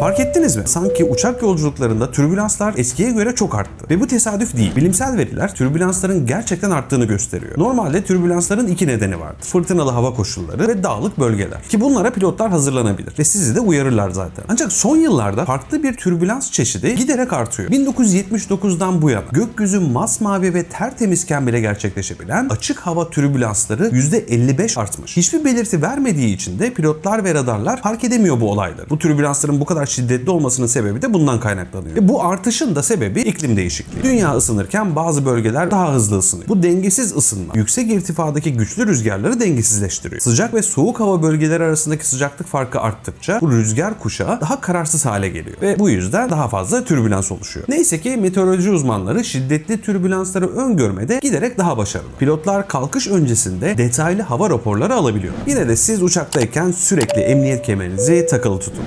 Fark ettiniz mi? Sanki uçak yolculuklarında türbülanslar eskiye göre çok arttı. Ve bu tesadüf değil. Bilimsel veriler türbülansların gerçekten arttığını gösteriyor. Normalde türbülansların iki nedeni vardır. Fırtınalı hava koşulları ve dağlık bölgeler. Ki bunlara pilotlar hazırlanabilir. Ve sizi de uyarırlar zaten. Ancak son yıllarda farklı bir türbülans çeşidi giderek artıyor. 1979'dan bu yana gökyüzü masmavi ve tertemizken bile gerçekleşebilen açık hava türbülansları %55 artmış. Hiçbir belirti vermediği için de pilotlar ve radarlar fark edemiyor bu olayları. Bu türbülansların bu kadar şiddetli olmasının sebebi de bundan kaynaklanıyor. Ve bu artışın da sebebi iklim değişikliği. Dünya ısınırken bazı bölgeler daha hızlı ısınıyor. Bu dengesiz ısınma yüksek irtifadaki güçlü rüzgarları dengesizleştiriyor. Sıcak ve soğuk hava bölgeleri arasındaki sıcaklık farkı arttıkça bu rüzgar kuşağı daha kararsız hale geliyor. Ve bu yüzden daha fazla türbülans oluşuyor. Neyse ki meteoroloji uzmanları şiddetli türbülansları öngörmede giderek daha başarılı. Pilotlar kalkış öncesinde detaylı hava raporları alabiliyor. Yine de siz uçaktayken sürekli emniyet kemerinizi takılı tutun.